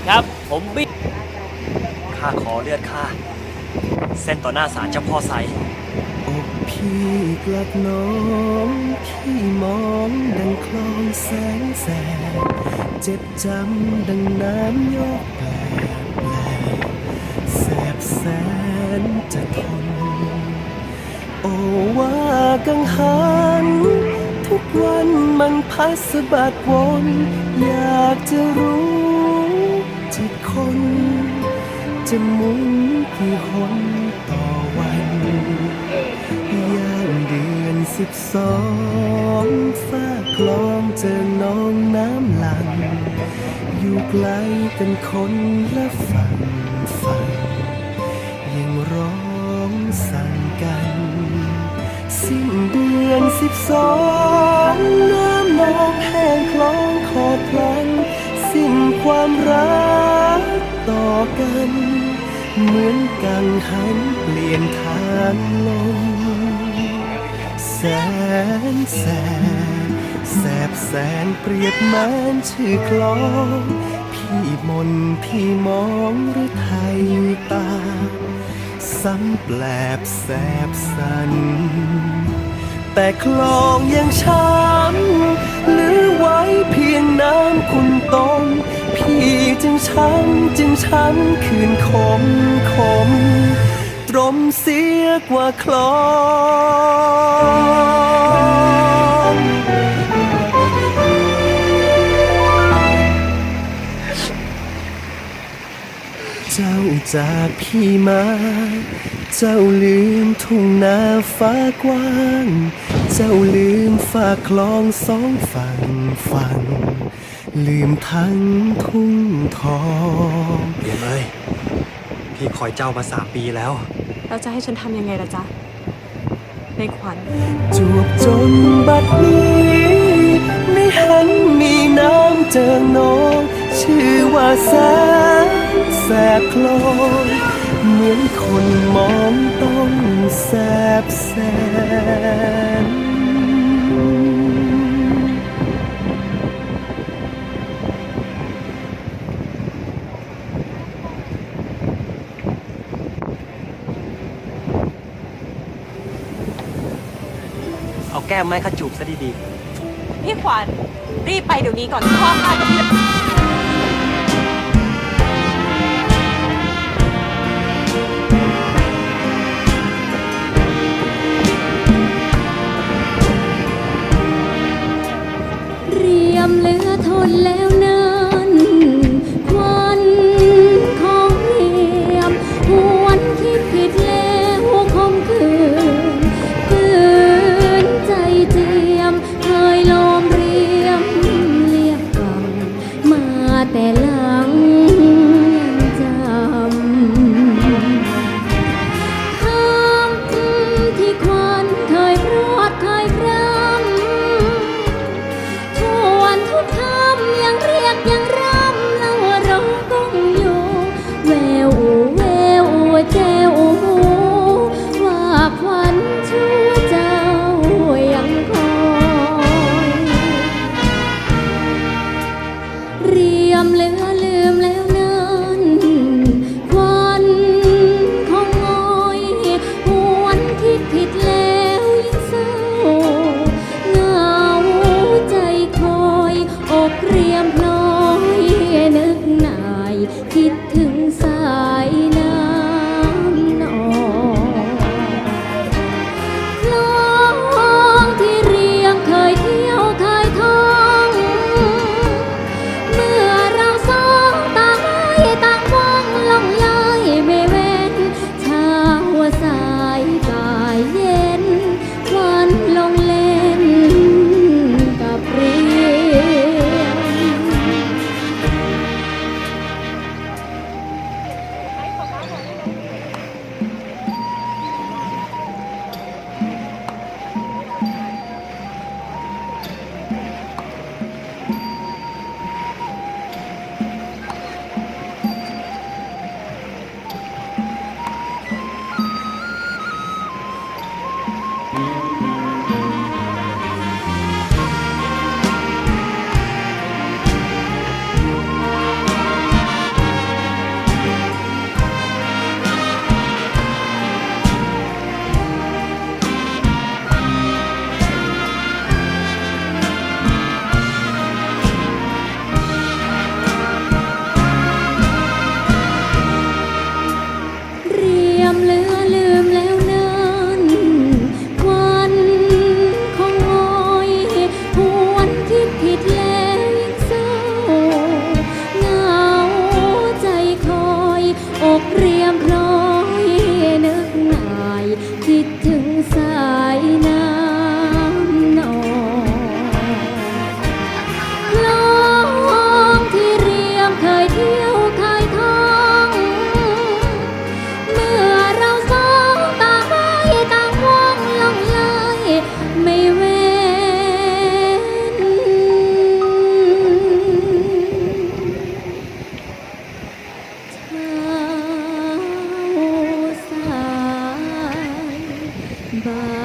ดีครับ ผมบิ๊กข้าขอเลือดข้าเส้นต่อหน้าศาลเจ้าพ่อไซอกพี่กลัดน้องพี่มองดังคลองแสงแสบเจ็บจำดังน้ำยกแปลแปลแสบแสนจะทน โอว่ากังหัน ทุกวันมันพัดสะบัดวน อยากจะรู้ คน จะหมุนกี่หนต่อวันย่างเดือนสิบสองฟ้าคลองเจอน้องน้ำหลัง อยู่ไกลกันคนละฝั่งฝั่งยังร้องสั่งกัน สิ้นเดือนสิบสองน้ำนองแห้งคลองขอพลันสิ้น ความรักต่อกัน เหมือนกังหันเปลี่ยนทางลมแสนแสบแสบแสนเปรียบเหมือนชื่อคลองพี่มนต์พี่มองหรือไทยตา ซ้ำแปลบแสบสัน แต่คลองยังช้ำหลือไว้เพียงน้ำคุณต้ม พี่จึงช้ำจึงช้ำคืนคมคมตรมเสียกว่าคลองเจ้าจากพี่มา เจ้าลืมทุ่งนาฟ้ากว้าง เจ้าลืมฝากคลองสองฝั่งฝั่ง ลืมทั้งทุ่งทองเรียมเอ้ยพี่คอยเจ้ามาสามปีแล้วแล้วจะให้ฉันทำยังไงล่ะจ๊ะ ในขวัญจวบจนบัดนี้ในหันมีน้ำเจิงนอง ชื่อว่าแสนแสบคลอยเหมือนคนมองต้องแสบแสน เอาแก้มไม้ขจูบซะดีพี่ขวัญรีบไปเดี๋ยวนี้ก่อนที่พ่อข้าจะเรียมเหลือทนแล้ว เรียมเหลือลื Bye.